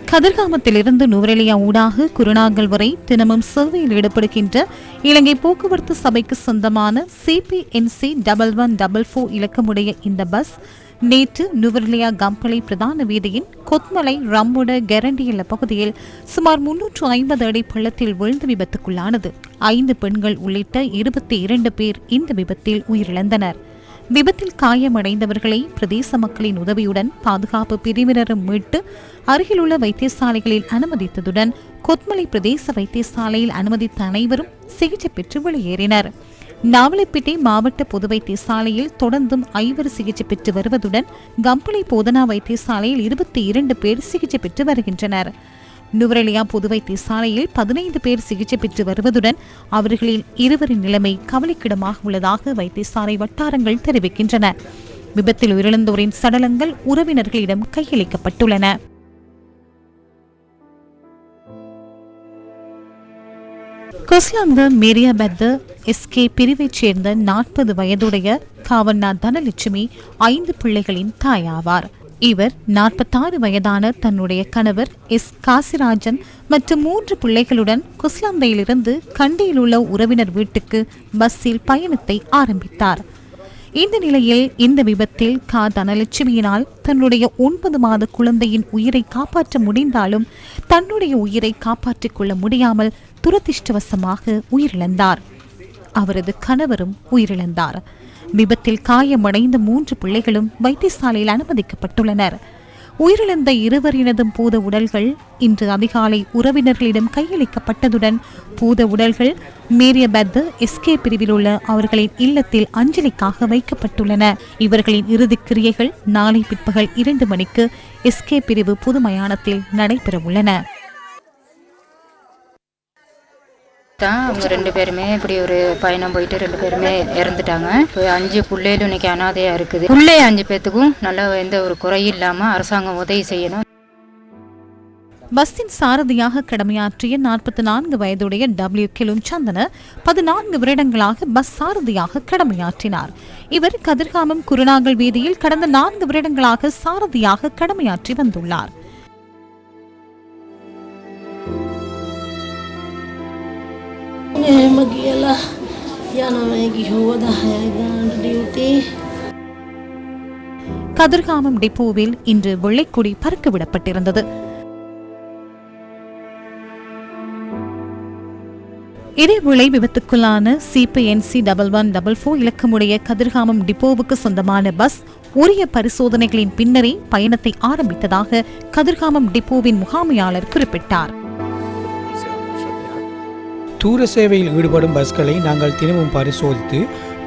கதிர்காமத்திலிருந்து நுவரெலியா ஊடாக குருநாகல் வரை தினமும் சேவையில் ஈடுபடுகின்ற இலங்கை போக்குவரத்து சபைக்கு சொந்தமான CPNC double one double four இலக்கமுடைய இந்த பஸ் நேற்று நுவரெலியா கம்பளை பிரதான வீதியின் கொத்மலை ரம்முட கெரண்டியுள்ள பகுதியில் சுமார் முன்னூற்று ஐம்பது அடி பள்ளத்தில் விழுந்து விபத்துக்குள்ளானது. ஐந்து பெண்கள் உள்ளிட்ட இருபத்தி இரண்டு பேர் இந்த விபத்தில் உயிரிழந்தனர். விபத்தில் காயமடைந்தவர்களை பிரதேச மக்களின் உதவியுடன் பாதுகாப்பு பிரிவினரும் மீட்டு அருகிலுள்ள வைத்தியசாலைகளில் அனுமதித்ததுடன் கொத்மலை பிரதேச வைத்தியசாலையில் அனுமதித்த அனைவரும் சிகிச்சை பெற்று வெளியேறினர். நாவலப்பிட்டை மாவட்ட பொது வைத்தியசாலையில் தொடர்ந்தும் ஐவர் சிகிச்சை பெற்று வருவதுடன் கம்பளை போதனா வைத்தியசாலையில் இருபத்தி இரண்டு பேர் சிகிச்சை பெற்று வருகின்றனர். நுவரெலியா புதுவை வைத்தியசாலையில் பதினைந்து பேர் சிகிச்சை பெற்று வருவதுடன் அவர்களில் இருவரின் நிலைமை கவலைக்கிடமாக உள்ளதாக வைத்தியசாலை வட்டாரங்கள் தெரிவிக்கின்றன. விபத்தில் உயிரிழந்தோரின் சடலங்கள் உறவினர்களிடம் கையளிக்கப்பட்டுள்ளன. கொஸ்லாந்த மேரியாபெத்த எஸ்கே பிரிவைச் சேர்ந்த நாற்பது வயதுடைய காவண்ணா தனலட்சுமி ஐந்து பிள்ளைகளின் தாயாவார். இவர் நாற்பத்தாறு வயதான தன்னுடைய கணவர் எஸ். காசிராஜன் மற்றும் மூன்று பிள்ளைகளுடன் குஸ்லாந்தையிலிருந்து கண்டியில் உள்ள உறவினர் வீட்டுக்கு பஸ்ஸில் பயணத்தை ஆரம்பித்தார். இந்த நிலையில் இந்த விபத்தில் கா. தனலட்சுமியினால் தன்னுடைய ஒன்பது மாத குழந்தையின் உயிரை காப்பாற்ற முடிந்தாலும் தன்னுடைய உயிரை காப்பாற்றிக் கொள்ள முடியாமல் துரதிர்ஷ்டவசமாக உயிரிழந்தார். அவரது கணவரும் உயிரிழந்தார். விபத்தில் காயமடைந்த மூன்று பிள்ளைகளும் வைத்தியசாலையில் அனுமதிக்கப்பட்டுள்ளனர். உயிரிழந்த இருவரினதும் பூத உடல்கள் இன்று அதிகாலை உறவினர்களிடம் கையளிக்கப்பட்டதுடன் பூத உடல்கள் மேரியபத்து எஸ்கே பிரிவில் உள்ள அவர்களின் இல்லத்தில் அஞ்சலிக்காக வைக்கப்பட்டுள்ளன. இவர்களின் இறுதிக் கிரியைகள் நாளை பிற்பகல் இரண்டு மணிக்கு எஸ்கே பிரிவு புது மயானத்தில் நடைபெறவுள்ளன. தான் அவங்க ரெண்டு பேருமே இப்படி ஒரு பயணம் போயிட்டு ரெண்டு பேருமே இறந்துட்டாங்க. இப்போ அஞ்சு பிள்ளைகளும் இன்னைக்கு அனாதையாக இருக்குது. பிள்ளை அஞ்சு பேத்துக்கும் நல்ல எந்த ஒரு குறையும் இல்லாமல் அரசாங்கம் உதவி செய்யணும். பஸ்ஸின் சாரதியாக கடமையாற்றிய நாற்பத்தி நான்கு வயதுடைய டபிள்யூ கிலும் சந்தன பதினான்கு வருடங்களாக பஸ் சாரதியாக கடமையாற்றினார். இவர் கதிர்காமம் குருநாகல் வீதியில் கடந்த நான்கு வருடங்களாக சாரதியாக கடமையாற்றி வந்துள்ளார். Ngayon mag-iala. Yan ang may gihuwa dahil ang duty. Kathirkamam டெப்போவில் இன்று வெள்ளைக்குடி பறக்கவிடப்பட்டிருந்தது இதேவேளை விபத்துக்குள்ளான CPNC double one double four இலக்கமுடைய Kathirkamam டிப்போவுக்கு சொந்தமான பஸ் உரிய பரிசோதனைகளின் பின்னரே பயணத்தை ஆரம்பித்ததாக கதிர்காமம் டிப்போவின் முகாமையாளர் குறிப்பிட்டார் தூர சேவையில் ஈடுபடும் பஸ்களை நாங்கள் தினமும் பரிசோதித்து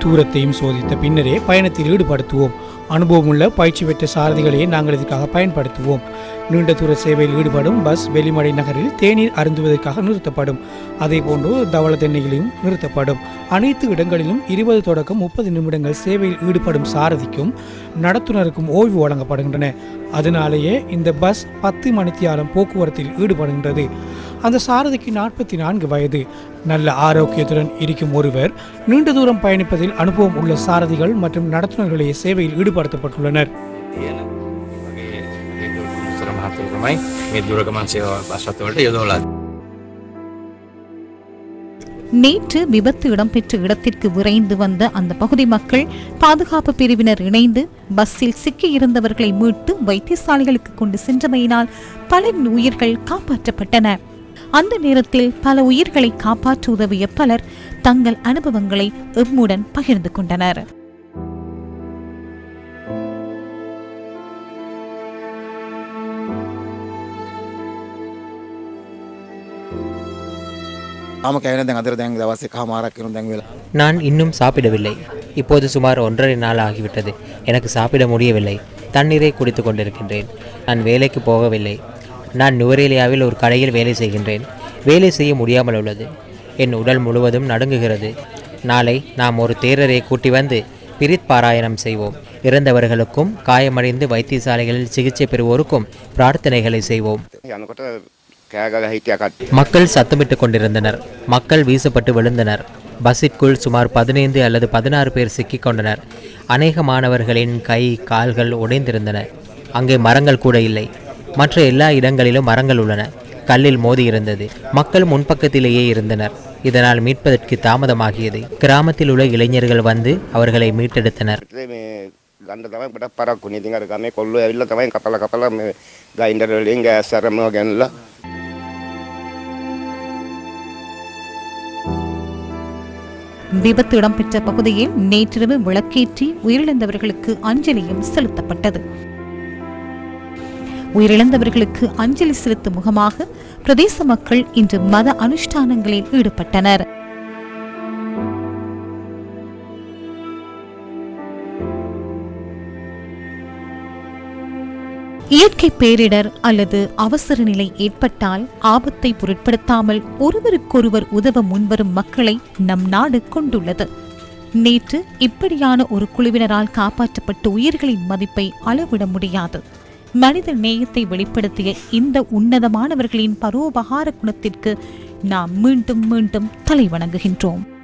தூரத்தையும் சோதித்த பின்னரே பயணத்தில் ஈடுபடுத்துவோம். அனுபவமுள்ள பயிற்சி பெற்ற சாரதிகளையே நாங்கள் இதற்காக பயன்படுத்துவோம். நீண்ட தூர சேவையில் ஈடுபடும் பஸ் வெளிமடை நகரில் தேநீர் அருந்துவதற்காக நிறுத்தப்படும். அதேபோன்று தவளத்தெண்ணையிலும் நிறுத்தப்படும். அனைத்து இடங்களிலும் இருபது தொடக்கம் முப்பது நிமிடங்கள் சேவையில் ஈடுபடும் சாரதிக்கும் நடத்துனருக்கும் ஓய்வு வழங்கப்படுகின்றன. அதனாலேயே இந்த பஸ் பத்து மணித்தியாலம் போக்குவரத்தில் ஈடுபடுகின்றது. அந்த சாரதிக்கு நாற்பத்தி நான்கு வயது. நல்ல ஆரோக்கியத்துடன் இருக்கும் ஒருவர் நீண்ட தூரம் பயணிப்பதில் அனுபவம் உள்ள சாரதிகள் மற்றும் நடத்துனர்களையே சேவையில் ஈடுபடுத்தப்பட்டுள்ளனர். ಕ್ಷೇತ್ರಮೈ మీ దుర్గమన్ సేవ అశ్వత్థోట எதுவும் நேற்று விபத்து இடம்பெற்ற இடத்திற்கு விரைந்து வந்த அந்த பகுதி மக்கள் பாதுகாப்பு பிரிவினர் இணைந்து பஸ்ஸில் சிக்கியிருந்தவர்களை மீட்டு வைத்தியசாலைகளுக்கு கொண்டு சென்றமையினால் பலரின் உயிர்கள் காப்பாற்றப்பட்டன. அந்த நேரத்தில் பல உயிர்களை காப்பாற்ற உதவிய பலர் தங்கள் அனுபவங்களை எம்முடன் பகிர்ந்து கொண்டனர். ஆமாம் கையில் தேங்க அதிர நான் இன்னும் சாப்பிடவில்லை. இப்போது சுமார் ஒன்றரை நாள் ஆகிவிட்டது. எனக்கு சாப்பிட முடியவில்லை. தண்ணீரை குடித்து கொண்டிருக்கின்றேன். நான் வேலைக்கு போகவில்லை. நான் நுவரேலியாவில் ஒரு கடையில் வேலை செய்கின்றேன். வேலை செய்ய முடியாமல் உள்ளது. என் உடல் முழுவதும் நடுங்குகிறது. நாளை நாம் ஒரு தேரரை கூட்டி வந்து பிரித் பாராயணம் செய்வோம். இறந்தவர்களுக்கும் காயமடைந்து வைத்தியசாலைகளில் சிகிச்சை பெறுவோருக்கும் பிரார்த்தனைகளை செய்வோம். යනකොට කෑගල හිටිය කට්ටිය மக்கள் சத்தமிட்டுக் கொண்டிருந்தனர் மக்கள் வீசப்பட்டு விழுந்தனர் பஸ்ஸிற்குள் சுமார் பதினைந்து அல்லது பதினாறு பேர் சிக்கிக் கொண்டனர் அநேக மாணவர்களின் கை கால்கள் உடைந்திருந்தன அங்கே மரங்கள் கூட இல்லை மற்ற எல்லா இடங்களிலும் மரங்கள் உள்ளன கல்லில் மோதி இருந்தது மக்கள் முன்பக்கத்திலேயே இருந்தனர் இதனால் மீட்பதற்கு தாமதமாகியது கிராமத்தில் உள்ள இளைஞர்கள் வந்து அவர்களை மீட்டெடுத்தனர் මේ ගන්න තමයි පට පරක්කුණ ඉතින් අර ගමේ කොල්ලෝ ඇවිල්ලා තමයි කපලා කපලා මේ ගයින්ඩර් වලින් ගෑස් අරමව ගෙනලා விபத்து இடம்பெற்ற பகுதியில் நேற்றிரவு விளக்கேற்றி உயிரிழந்தவர்களுக்கு அஞ்சலியும் செலுத்தப்பட்டது. உயிரிழந்தவர்களுக்கு அஞ்சலி செலுத்தும் முகமாக பிரதேச மக்கள் இன்று மத அனுஷ்டானங்களில் ஈடுபட்டனர். இயற்கை பேரிடர் அல்லது அவசர நிலை ஏற்பட்டால் ஆபத்தை பொருட்படுத்தாமல் ஒருவருக்கொருவர் உதவ முன்வரும் மக்களை நம் நாடு கொண்டுள்ளது. நேற்று இப்படியான ஒரு குழுவினரால் காப்பாற்றப்பட்ட உயிர்களின் மதிப்பை அளவிட முடியாது. மனித நேயத்தை வெளிப்படுத்திய இந்த உன்னதமானவர்களின் பரோபகார குணத்திற்கு நாம் மீண்டும் மீண்டும் தலைவணங்குகின்றோம்.